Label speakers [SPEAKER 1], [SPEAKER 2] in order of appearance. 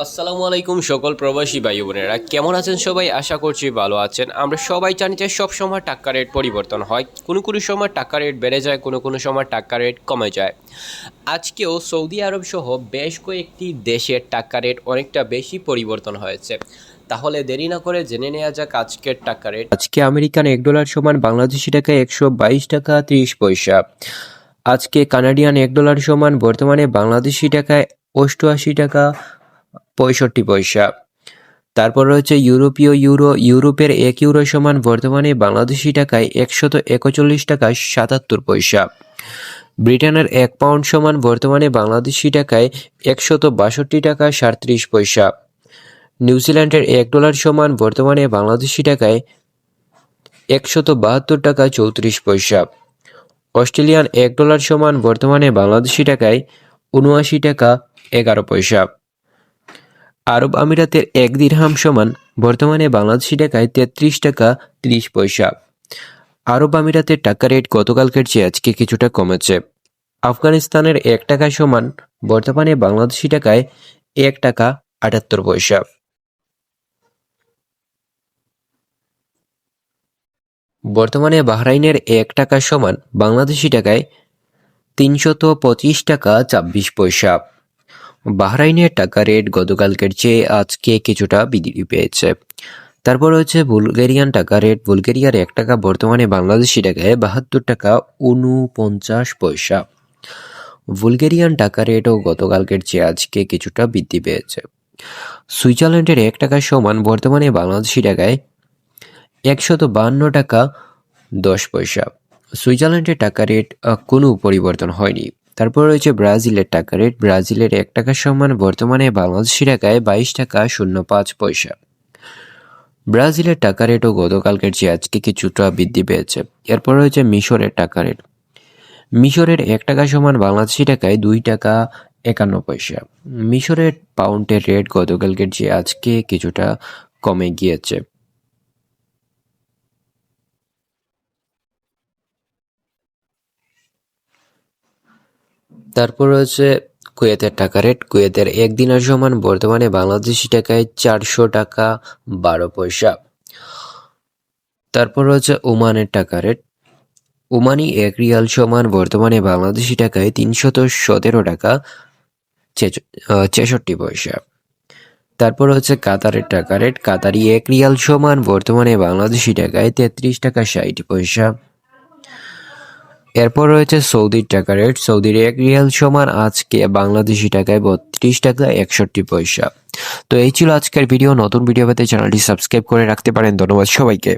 [SPEAKER 1] আসসালামু আলাইকুম সকল প্রবাসী ভাই বোনেরা। কেমন আছেন সবাই? আশা করছি ভালো আছেন। আমরা সবাই জানি যে সব সময় টাকা রেট পরিবর্তন হয়। কোনো কোনো সময় টাকা রেট বেড়ে যায়, কোনো কোনো সময় টাকা রেট কমে যায়। আজকেও সৌদি আরব সহ বেশ কয়েকটি দেশের টাকা রেট অনেকটা বেশি পরিবর্তন হয়েছে। তাহলে দেরি না করে জেনে নেওয়া যাক আজকের টাকা রেট। আজকে আমেরিকান এক ডলার সমান বাংলাদেশি টাকা একশো বাইশ টাকা তিরিশ পয়সা। আজকে কানাডিয়ান এক ডলার সমান বর্তমানে বাংলাদেশি টাকায় অষ্টআশি টাকা পঁয়ষট্টি পয়সা। তারপর রয়েছে ইউরোপীয় ইউরো, ইউরোপের এক ইউরো সমান বর্তমানে বাংলাদেশি টাকায় একশত একচল্লিশ টাকা সাতাত্তর পয়সা। ব্রিটেনের এক পাউন্ড সমান বর্তমানে বাংলাদেশি টাকায় একশত বাষট্টি টাকা সাঁত্রিশ পয়সা। নিউজিল্যান্ডের এক ডলার সমান বর্তমানে বাংলাদেশি টাকায় একশত বাহাত্তর টাকা চৌত্রিশ পয়সা। অস্ট্রেলিয়ান এক ডলার সমান বর্তমানে বাংলাদেশি টাকায় উনআশি টাকা এগারো পয়সা। আরব আমিরাতের এক দিরহাম সমান বর্তমানে বাংলাদেশি টাকায় তেত্রিশ টাকা তিরিশ পয়সা। আরব আমিরাতের টাকা রেট গতকালকের চেয়ে আজকে কিছুটা কমেছে। আফগানিস্তানের এক টাকা সমান বর্তমানে বাংলাদেশি টাকায় এক টাকা আটাত্তর পয়সা। বর্তমানে বাহরাইনের এক টাকা সমান বাংলাদেশি টাকায় তিনশত পঁচিশ টাকা ছাব্বিশ পয়সা। বাহরাইনের টাকা রেট গতকালকের চেয়ে আজকে কিছুটা বৃদ্ধি পেয়েছে। তারপর হচ্ছে বুলগেরিয়ান টাকা রেট। বুলগেরিয়ার এক টাকা, বর্তমানে বাংলাদেশি টাকায় বাহাত্তর টাকা উনপঞ্চাশ পয়সা। বুলগেরিয়ান টাকা রেটও গতকালকের চেয়ে আজকে কিছুটা বৃদ্ধি পেয়েছে। সুইজারল্যান্ডের এক টাকা সমান, বর্তমানে বাংলাদেশি টাকায় একশত বান্ন টাকা দশ পয়সা। সুইজারল্যান্ডের টাকা রেট কোনো পরিবর্তন হয়নি। তারপর রয়েছে ব্রাজিলের টাকা। রেট ব্রাজিলের এক টাকার সমান, বর্তমানে বাংলাদেশি টাকায় বাইশ টাকা শূন্য পাঁচ পয়সা। ব্রাজিলের টাকা রেটও গতকালকের চেয়ে আজকে কিছুটা বৃদ্ধি পেয়েছে। এরপর রয়েছে মিশরের টাকা রেট। মিশরের এক টাকা সমান, বাংলাদেশি টাকায় দুই টাকা একান্ন পয়সা। মিশরের পাউন্ডের রেট গতকালকের চেয়ে আজকে কিছুটা কমে গিয়েছে। তারপর রয়েছে কুয়েতের টাকা রেট। কুয়েতের এক দিনের সমান বর্তমানে বাংলাদেশি টাকায় চারশো টাকা বারো পয়সা। তারপর রয়েছে ওমানের টাকা রেট। ওমানি এক রিয়াল সমান বর্তমানে বাংলাদেশি টাকায় তিনশত সতেরো টাকা ছেষট্টি পয়সা। তারপর হচ্ছে কাতারের টাকা রেট। কাতারি এক রিয়াল সমান বর্তমানে বাংলাদেশি টাকায় তেত্রিশ টাকা ষাট পয়সা। এরপর রয়েছে সৌদির টাকা রেট। সৌদির এক রিয়াল সমান আজকে বাংলাদেশি টাকায় বত্রিশ টাকা একষট্টি পয়সা। তো এই ছিল আজকের ভিডিও। নতুন ভিডিও পেতে চ্যানেলটি সাবস্ক্রাইব করে রাখতে পারেন। ধন্যবাদ সবাইকে।